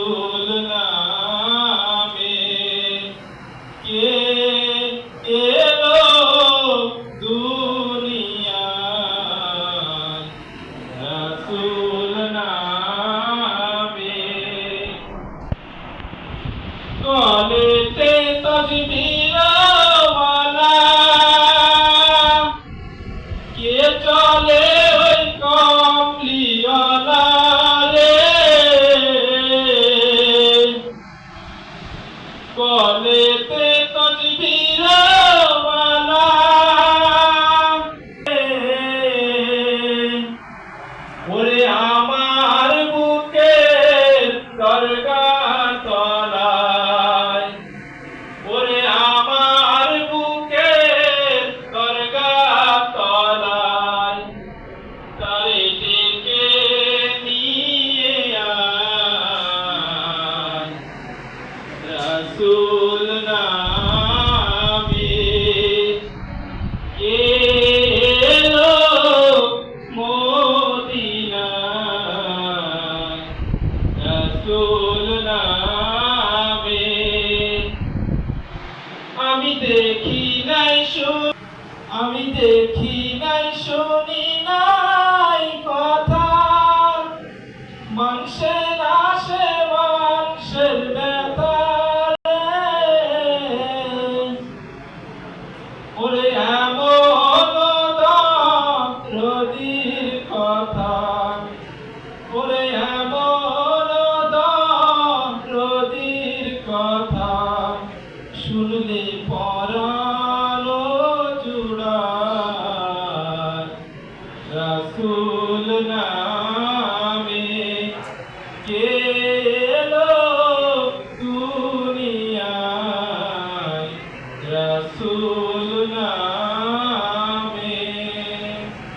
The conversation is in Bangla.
রাসূল নামে কে এলো কলেতে তসবিরওয়ালা ওরে আমার বুকের দরগার তলায়। ওরে দেখি নাই আমি দেখি নাই শুনি নাই কথা মানুষের আসে, মানুষের ব্যথা। ওরে এমন কথা ওরে এমন শুনলে পরাণ জুড়ায় রাসুল নামে কে দুনিয়ায়?